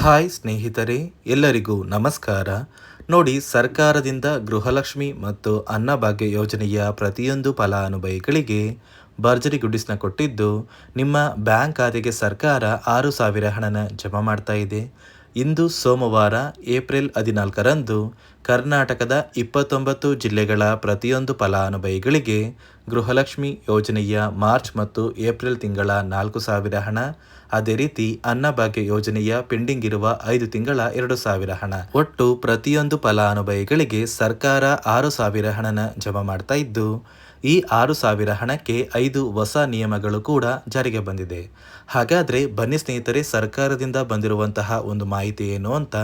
Hi ಸ್ನೇಹಿತರೆ, ಎಲ್ಲರಿಗೂ ನಮಸ್ಕಾರ. ನೋಡಿ, ಸರ್ಕಾರದಿಂದ ಗೃಹಲಕ್ಷ್ಮಿ ಮತ್ತು ಅನ್ನಭಾಗ್ಯ ಯೋಜನೆಯ ಪ್ರತಿಯೊಂದು ಫಲಾನುಭವಿಗಳಿಗೆ ಭರ್ಜರಿ ಗುಡಿಸ್ನ ಕೊಟ್ಟಿದ್ದು, ನಿಮ್ಮ ಬ್ಯಾಂಕ್ ಖಾತೆಗೆ ಸರ್ಕಾರ ಆರು ಸಾವಿರ ಹಣನ ಜಮಾ ಮಾಡ್ತಾ ಇದೆ. ಇಂದು ಸೋಮವಾರ, ಏಪ್ರಿಲ್ ಹದಿನಾಲ್ಕರಂದು ಕರ್ನಾಟಕದ ಇಪ್ಪತ್ತೊಂಬತ್ತು ಜಿಲ್ಲೆಗಳ ಪ್ರತಿಯೊಂದು ಫಲಾನುಭವಿಗಳಿಗೆ ಗೃಹಲಕ್ಷ್ಮಿ ಯೋಜನೆಯ ಮಾರ್ಚ್ ಮತ್ತು ಏಪ್ರಿಲ್ ತಿಂಗಳ ನಾಲ್ಕು ಸಾವಿರ ಹಣ ಅದೇ ರೀತಿ ಅನ್ನಭಾಗ್ಯ ಯೋಜನೆಯ ಪೆಂಡಿಂಗ್ ಇರುವ ಐದು ತಿಂಗಳ ಎರಡು ಸಾವಿರ ಹಣ. ಒಟ್ಟು ಪ್ರತಿಯೊಂದು ಫಲಾನುಭವಿಗಳಿಗೆ ಸರ್ಕಾರ ಆರು ಸಾವಿರ ಹಣನ ಜಮಾ ಮಾಡ್ತಾ ಇದ್ದು, ಈ ಆರು ಸಾವಿರ ಹಣಕ್ಕೆ ಐದು ಹೊಸ ನಿಯಮಗಳು ಕೂಡ ಜಾರಿಗೆ ಬಂದಿದೆ. ಹಾಗಾದ್ರೆ ಬನ್ನಿ ಸ್ನೇಹಿತರೆ, ಸರ್ಕಾರದಿಂದ ಬಂದಿರುವಂತಹ ಒಂದು ಮಾಹಿತಿ ಏನು ಅಂತ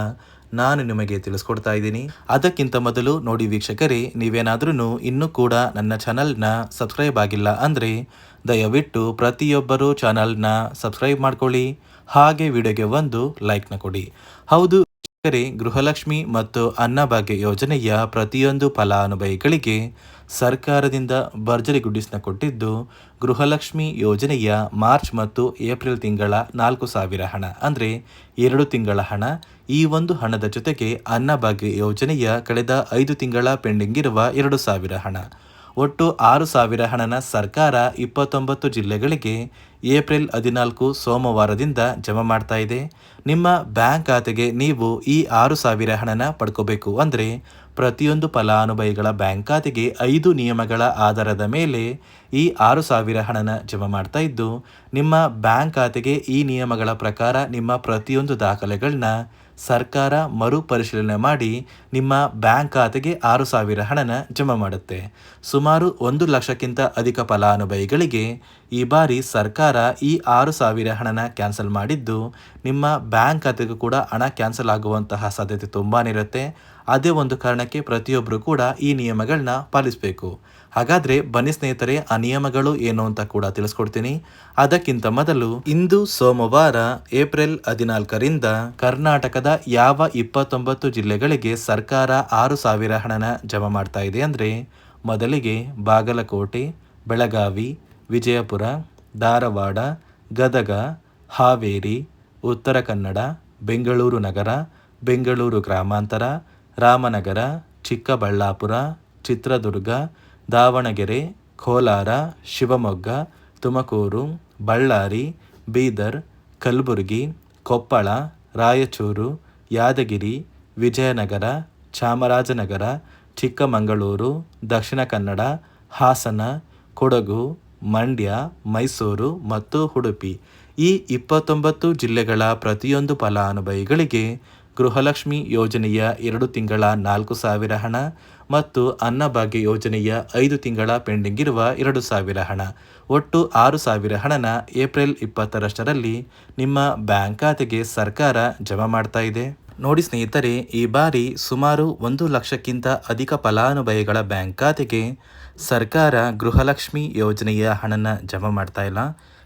ನಾನು ನಿಮಗೆ ತಿಳಿಸ್ಕೊಡ್ತಾ ಇದ್ದೀನಿ. ಅದಕ್ಕಿಂತ ಮೊದಲು ನೋಡಿ ವೀಕ್ಷಕರೇ ನೀವೇನಾದ್ರೂ ಇನ್ನೂ ಕೂಡ ನನ್ನ ಚಾನಲ್ನ ಸಬ್ಸ್ಕ್ರೈಬ್ ಆಗಿಲ್ಲ ಅಂದರೆ ದಯವಿಟ್ಟು ಪ್ರತಿಯೊಬ್ಬರು ಚಾನಲ್ನ ಸಬ್ಸ್ಕ್ರೈಬ್ ಮಾಡ್ಕೊಳ್ಳಿ. ಹಾಗೆ ವಿಡಿಯೋಗೆ ಒಂದು ಲೈಕ್ನ ಕೊಡಿ. ಹೌದು ಗೃಹಲಕ್ಷ್ಮಿ ಮತ್ತು ಅನ್ನಭಾಗ್ಯ ಯೋಜನೆಯ ಪ್ರತಿಯೊಂದು ಫಲಾನುಭವಿಗಳಿಗೆ ಸರ್ಕಾರದಿಂದ ಭರ್ಜರಿ ಗುಡ್ಡಿಸ್ನ ಕೊಟ್ಟಿದ್ದು ಗೃಹಲಕ್ಷ್ಮಿ ಯೋಜನೆಯ ಮಾರ್ಚ್ ಮತ್ತು ಏಪ್ರಿಲ್ ತಿಂಗಳ ನಾಲ್ಕು ಸಾವಿರ ಹಣ. ಅಂದರೆ ಎರಡು ತಿಂಗಳ ಹಣ. ಈ ಒಂದು ಹಣದ ಜೊತೆಗೆ ಅನ್ನಭಾಗ್ಯ ಯೋಜನೆಯ ಕಳೆದ ಐದು ತಿಂಗಳ ಪೆಂಡಿಂಗ್ ಇರುವ ಎರಡು ಸಾವಿರ ಹಣ. ಒಟ್ಟು ಆರು ಸಾವಿರ ಹಣನ ಸರ್ಕಾರ ಇಪ್ಪತ್ತೊಂಬತ್ತು ಜಿಲ್ಲೆಗಳಿಗೆ ಏಪ್ರಿಲ್ ಹದಿನಾಲ್ಕು ಸೋಮವಾರದಿಂದ ಜಮಾ ಮಾಡ್ತಾ ಇದೆ. ನಿಮ್ಮ ಬ್ಯಾಂಕ್ ಖಾತೆಗೆ ನೀವು ಈ ಆರು ಸಾವಿರ ಹಣನ ಪಡ್ಕೋಬೇಕು ಅಂದರೆ ಪ್ರತಿಯೊಂದು ಫಲಾನುಭವಿಗಳ ಬ್ಯಾಂಕ್ ಖಾತೆಗೆ ಐದು ನಿಯಮಗಳ ಆಧಾರದ ಮೇಲೆ ಈ ಆರು ಸಾವಿರ ಹಣನ ಜಮಾ ಮಾಡ್ತಾ ಇದ್ದು, ನಿಮ್ಮ ಬ್ಯಾಂಕ್ ಖಾತೆಗೆ ಈ ನಿಯಮಗಳ ಪ್ರಕಾರ ನಿಮ್ಮ ಪ್ರತಿಯೊಂದು ದಾಖಲೆಗಳನ್ನ ಸರ್ಕಾರ ಮರು ಪರಿಶೀಲನೆ ಮಾಡಿ ನಿಮ್ಮ ಬ್ಯಾಂಕ್ ಖಾತೆಗೆ ಆರು ಸಾವಿರ ಹಣನ ಜಮಾ ಮಾಡುತ್ತೆ. ಸುಮಾರು ಒಂದು ಲಕ್ಷಕ್ಕಿಂತ ಅಧಿಕ ಫಲಾನುಭವಿಗಳಿಗೆ ಈ ಬಾರಿ ಸರ್ಕಾರ ಈ ಆರು ಸಾವಿರ ಹಣನ ಕ್ಯಾನ್ಸಲ್ ಮಾಡಿದ್ದು, ನಿಮ್ಮ ಬ್ಯಾಂಕ್ ಖಾತೆಗೂ ಕೂಡ ಹಣ ಕ್ಯಾನ್ಸಲ್ ಆಗುವಂತಹ ಸಾಧ್ಯತೆ ತುಂಬಾ ಇರುತ್ತೆ ಅದೇ ಒಂದು ಕಾರಣಕ್ಕೆ ಪ್ರತಿಯೊಬ್ಬರು ಕೂಡ ಈ ನಿಯಮಗಳನ್ನ ಪಾಲಿಸಬೇಕು. ಹಾಗಾದ್ರೆ ಬನ್ನಿ ಸ್ನೇಹಿತರೆ, ಆ ನಿಯಮಗಳು ಏನು ಅಂತ ಕೂಡ ತಿಳಿಸ್ಕೊಡ್ತೀನಿ. ಅದಕ್ಕಿಂತ ಮೊದಲು, ಇಂದು ಸೋಮವಾರ, ಏಪ್ರಿಲ್ ಹದಿನಾಲ್ಕರಿಂದ ಕರ್ನಾಟಕದ ಯಾವ ಇಪ್ಪತ್ತೊಂಬತ್ತು ಜಿಲ್ಲೆಗಳಿಗೆ ಸರ್ಕಾರ ಆರು ಸಾವಿರ ಹಣನ ಜಮಾ ಮಾಡ್ತಾ ಇದೆ ಅಂದರೆ, ಮೊದಲಿಗೆ ಬಾಗಲಕೋಟೆ, ಬೆಳಗಾವಿ, ವಿಜಯಪುರ, ಧಾರವಾಡ, ಗದಗ, ಹಾವೇರಿ, ಉತ್ತರ ಕನ್ನಡ, ಬೆಂಗಳೂರು ನಗರ, ಬೆಂಗಳೂರು ಗ್ರಾಮಾಂತರ, ರಾಮನಗರ, ಚಿಕ್ಕಬಳ್ಳಾಪುರ, ಚಿತ್ರದುರ್ಗ ದಾವಣಗೆರೆ, ಕೋಲಾರ, ಶಿವಮೊಗ್ಗ, ತುಮಕೂರು, ಬಳ್ಳಾರಿ, ಬೀದರ್, ಕಲಬುರಗಿ, ಕೊಪ್ಪಳ, ರಾಯಚೂರು, ಯಾದಗಿರಿ, ವಿಜಯನಗರ, ಚಾಮರಾಜನಗರ, ಚಿಕ್ಕಮಗಳೂರು, ದಕ್ಷಿಣ ಕನ್ನಡ, ಹಾಸನ, ಕೊಡಗು, ಮಂಡ್ಯ, ಮೈಸೂರು ಮತ್ತು ಉಡುಪಿ. ಈ ಇಪ್ಪತ್ತೊಂಬತ್ತು ಜಿಲ್ಲೆಗಳ ಪ್ರತಿಯೊಂದು ಫಲಾನುಭವಿಗಳಿಗೆ ಗೃಹಲಕ್ಷ್ಮಿ ಯೋಜನೆಯ ಎರಡು ತಿಂಗಳ ನಾಲ್ಕು ಸಾವಿರ ಹಣ ಮತ್ತು ಅನ್ನಭಾಗ್ಯ ಯೋಜನೆಯ ಐದು ತಿಂಗಳ ಪೆಂಡಿಂಗ್ ಇರುವ ಎರಡು ಸಾವಿರ ಹಣ. ಒಟ್ಟು ಆರು ಸಾವಿರ ಹಣನ ಏಪ್ರಿಲ್ ಇಪ್ಪತ್ತರಷ್ಟರಲ್ಲಿ ನಿಮ್ಮ ಬ್ಯಾಂಕ್ ಖಾತೆಗೆ ಸರ್ಕಾರ ಜಮಾ ಮಾಡ್ತಾ ಇದೆ. ನೋಡಿ ಸ್ನೇಹಿತರೆ, ಈ ಬಾರಿ ಸುಮಾರು ಒಂದು ಲಕ್ಷಕ್ಕಿಂತ ಅಧಿಕ ಫಲಾನುಭವಿಗಳ ಬ್ಯಾಂಕ್ ಖಾತೆಗೆ ಸರ್ಕಾರ ಗೃಹಲಕ್ಷ್ಮಿ ಯೋಜನೆಯ ಹಣನ ಜಮಾ ಮಾಡ್ತಾ ಇಲ್ಲ.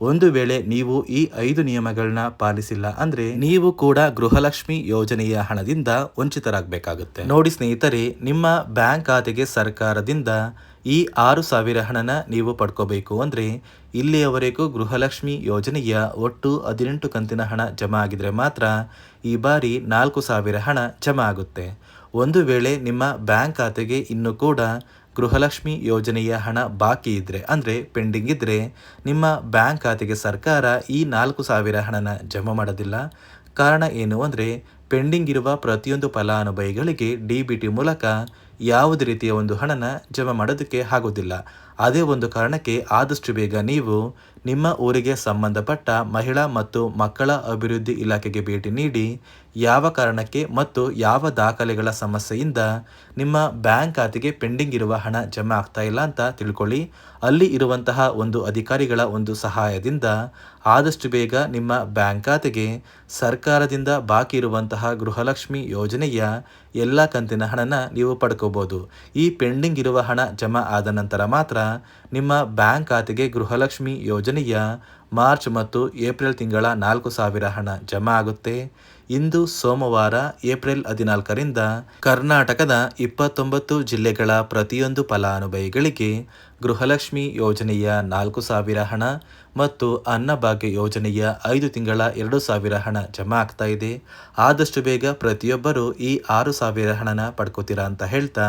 ಒಂದು ವೇಳೆ ನೀವು ಈ ಐದು ನಿಯಮಗಳನ್ನ ಪಾಲಿಸಿಲ್ಲ ಅಂದ್ರೆ ನೀವು ಕೂಡ ಗೃಹಲಕ್ಷ್ಮಿ ಯೋಜನೆಯ ಹಣದಿಂದ ವಂಚಿತರಾಗಬೇಕಾಗುತ್ತೆ. ನೋಡಿ ಸ್ನೇಹಿತರೆ, ನಿಮ್ಮ ಬ್ಯಾಂಕ್ ಖಾತೆಗೆ ಸರ್ಕಾರದಿಂದ ಈ ಆರು ಸಾವಿರ ಹಣನ ನೀವು ಪಡ್ಕೋಬೇಕು ಅಂದರೆ ಇಲ್ಲಿಯವರೆಗೂ ಗೃಹಲಕ್ಷ್ಮಿ ಯೋಜನೆಯ ಒಟ್ಟು ಹದಿನೆಂಟು ಕಂತಿನ ಹಣ ಜಮಾ ಆಗಿದ್ರೆ ಮಾತ್ರ ಈ ಬಾರಿ ನಾಲ್ಕು ಸಾವಿರ ಹಣ ಜಮಾ ಆಗುತ್ತೆ. ಒಂದು ವೇಳೆ ನಿಮ್ಮ ಬ್ಯಾಂಕ್ ಖಾತೆಗೆ ಇನ್ನೂ ಕೂಡ ಗೃಹಲಕ್ಷ್ಮಿ ಯೋಜನೆಯ ಹಣ ಬಾಕಿ ಇದ್ದರೆ ಅಂದರೆ ಪೆಂಡಿಂಗ್ ಇದ್ದರೆ ನಿಮ್ಮ ಬ್ಯಾಂಕ್ ಖಾತೆಗೆ ಸರ್ಕಾರ ಈ ನಾಲ್ಕು ಸಾವಿರ ಹಣನ ಜಮಾ ಮಾಡೋದಿಲ್ಲ. ಕಾರಣ ಏನು ಅಂದರೆ ಪೆಂಡಿಂಗ್ ಇರುವ ಪ್ರತಿಯೊಂದು ಫಲಾನುಭವಿಗಳಿಗೆ ಡಿ ಬಿ ಟಿ ಮೂಲಕ ಯಾವುದೇ ರೀತಿಯ ಒಂದು ಹಣನ ಜಮಾ ಮಾಡೋದಕ್ಕೆ ಆಗೋದಿಲ್ಲ ಅದೇ ಒಂದು ಕಾರಣಕ್ಕೆ ಆದಷ್ಟು ಬೇಗ ನೀವು ನಿಮ್ಮ ಊರಿಗೆ ಸಂಬಂಧಪಟ್ಟ ಮಹಿಳಾ ಮತ್ತು ಮಕ್ಕಳ ಅಭಿವೃದ್ಧಿ ಇಲಾಖೆಗೆ ಭೇಟಿ ನೀಡಿ ಯಾವ ಕಾರಣಕ್ಕೆ ಮತ್ತು ಯಾವ ದಾಖಲೆಗಳ ಸಮಸ್ಯೆಯಿಂದ ನಿಮ್ಮ ಬ್ಯಾಂಕ್ ಖಾತೆಗೆ ಪೆಂಡಿಂಗ್ ಇರುವ ಹಣ ಜಮಾ ಆಗ್ತಾ ಇಲ್ಲ ಅಂತ ತಿಳ್ಕೊಳ್ಳಿ. ಅಲ್ಲಿ ಇರುವಂತಹ ಒಂದು ಅಧಿಕಾರಿಗಳ ಒಂದು ಸಹಾಯದಿಂದ ಆದಷ್ಟು ಬೇಗ ನಿಮ್ಮ ಬ್ಯಾಂಕ್ ಖಾತೆಗೆ ಸರ್ಕಾರದಿಂದ ಬಾಕಿ ಇರುವಂತಹ ಗೃಹಲಕ್ಷ್ಮಿ ಯೋಜನೆಯ ಎಲ್ಲ ಕಂತಿನ ಹಣನ ನೀವು ಪಡ್ಕೋಬೋದು. ಈ ಪೆಂಡಿಂಗ್ ಇರುವ ಹಣ ಜಮಾ ಆದ ನಂತರ ಮಾತ್ರ ನಿಮ್ಮ ಬ್ಯಾಂಕ್ ಖಾತೆಗೆ ಗೃಹಲಕ್ಷ್ಮಿ ಯೋಜನೆಯ ಮಾರ್ಚ್ ಮತ್ತು ಏಪ್ರಿಲ್ ತಿಂಗಳ ನಾಲ್ಕು ಸಾವಿರ ಹಣ ಜಮಾ ಆಗುತ್ತೆ. ಇಂದು ಸೋಮವಾರ, ಏಪ್ರಿಲ್ ಹದಿನಾಲ್ಕರಿಂದ ಕರ್ನಾಟಕದ ಇಪ್ಪತ್ತೊಂಬತ್ತು ಜಿಲ್ಲೆಗಳ ಪ್ರತಿಯೊಂದು ಫಲಾನುಭವಿಗಳಿಗೆ ಗೃಹಲಕ್ಷ್ಮಿ ಯೋಜನೆಯ ನಾಲ್ಕು ಸಾವಿರ ಹಣ ಮತ್ತು ಅನ್ನಭಾಗ್ಯ ಯೋಜನೆಯ ಐದು ತಿಂಗಳ ಎರಡು ಸಾವಿರ ಹಣ ಜಮಾ ಆಗ್ತಾ ಇದೆ. ಆದಷ್ಟು ಬೇಗ ಪ್ರತಿಯೊಬ್ಬರು ಈ ಆರು ಸಾವಿರ ಹಣನ ಪಡ್ಕೋತೀರಾ ಅಂತ ಹೇಳ್ತಾ